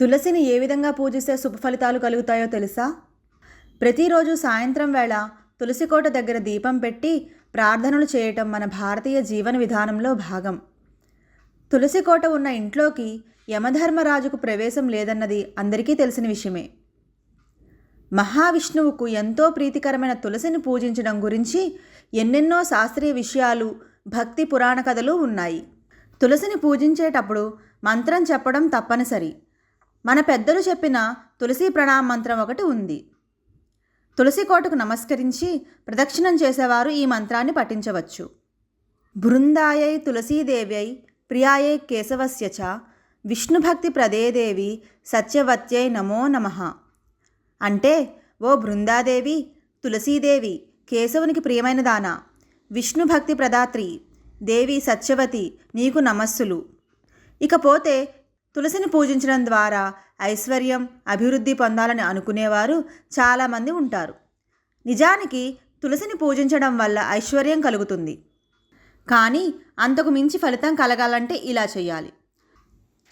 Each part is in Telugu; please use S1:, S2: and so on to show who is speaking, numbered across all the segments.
S1: తులసిని ఏ విధంగా పూజిస్తే శుభఫలితాలు కలుగుతాయో తెలుసా? ప్రతిరోజు సాయంత్రం వేళ తులసికోట దగ్గర దీపం పెట్టి ప్రార్థనలు చేయటం మన భారతీయ జీవన విధానంలో భాగం. తులసికోట ఉన్న ఇంట్లోకి యమధర్మరాజుకు ప్రవేశం లేదన్నది అందరికీ తెలిసిన విషయమే. మహావిష్ణువుకు ఎంతో ప్రీతికరమైన తులసిని పూజించడం గురించి ఎన్నెన్నో శాస్త్రీయ విషయాలు భక్తి పురాణ కథలు ఉన్నాయి. తులసిని పూజించేటప్పుడు మంత్రం చెప్పడం తప్పనిసరి. మన పెద్దలు చెప్పిన తులసి ప్రణామ మంత్రం ఒకటి ఉంది. తులసి కోటకు నమస్కరించి ప్రదక్షిణం చేసేవారు ఈ మంత్రాన్ని పఠించవచ్చు. బృందాయై తులసీదేవ్యై ప్రియాయై కేశవస్య చ విష్ణుభక్తి ప్రదేదేవి సత్యవత్యై నమో నమః. అంటే ఓ బృందాదేవి తులసీదేవి కేశవునికి ప్రియమైన దాన విష్ణు భక్తి ప్రదాత్రి దేవి సత్యవతి నీకు నమస్సులు. ఇకపోతే తులసిని పూజించడం ద్వారా ఐశ్వర్యం అభివృద్ధి పొందాలని అనుకునేవారు చాలామంది ఉంటారు. నిజానికి తులసిని పూజించడం వల్ల ఐశ్వర్యం కలుగుతుంది. కానీ అంతకు మించి ఫలితం కలగాలంటే ఇలా చేయాలి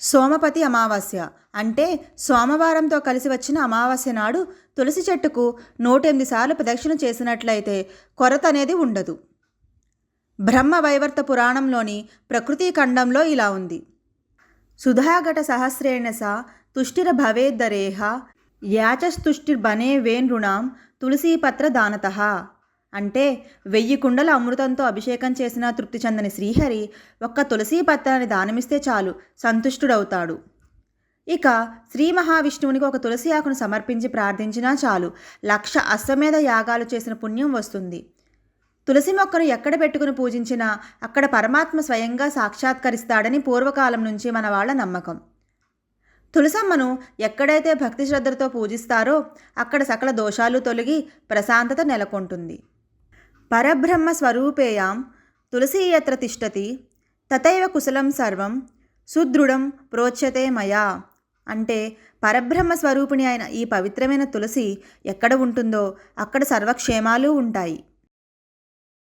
S1: సోమపతి అమావాస్య అంటే సోమవారంతో కలిసి వచ్చిన అమావాస్య నాడు తులసి చెట్టుకు నూటెనిమిది సార్లు ప్రదక్షిణ చేసినట్లయితే కొరత అనేది ఉండదు. బ్రహ్మ వైవర్త పురాణంలోని ప్రకృతి ఖండంలో ఇలా ఉంది. సుధాఘట సహస్రేణ స తుష్టిర భవేద్దరేహ యాచస్తుష్టిర్బనే వేణృణాం తులసీపత్ర దానత అంటే వెయ్యి కుండల అమృతంతో అభిషేకం చేసిన తృప్తి చెందని శ్రీహరి ఒక్క తులసీ పత్రాన్ని దానమిస్తే చాలు సంతుష్టుడవుతాడు. ఇక శ్రీ మహావిష్ణువునికి ఒక తులసి ఆకును సమర్పించి ప్రార్థించినా చాలు లక్ష అశ్వమేధ యాగాలు చేసిన పుణ్యం వస్తుంది. తులసి మొక్కను ఎక్కడ పెట్టుకుని పూజించినా అక్కడ పరమాత్మ స్వయంగా సాక్షాత్కరిస్తాడని పూర్వకాలం నుంచి మన వాళ్ళ నమ్మకం. తులసమ్మను ఎక్కడైతే భక్తి శ్రద్ధలతో పూజిస్తారో అక్కడ సకల దోషాలు తొలగి ప్రశాంతత నెలకొంటుంది. పరబ్రహ్మ స్వరూపేయాం తులసి యత్ర తిష్టతి తథైవ కుశలం సర్వం సుదృఢం ప్రోచ్యతే మయా అంటే పరబ్రహ్మ స్వరూపిణి అయిన ఈ పవిత్రమైన తులసి ఎక్కడ ఉంటుందో అక్కడ సర్వక్షేమాలు ఉంటాయి.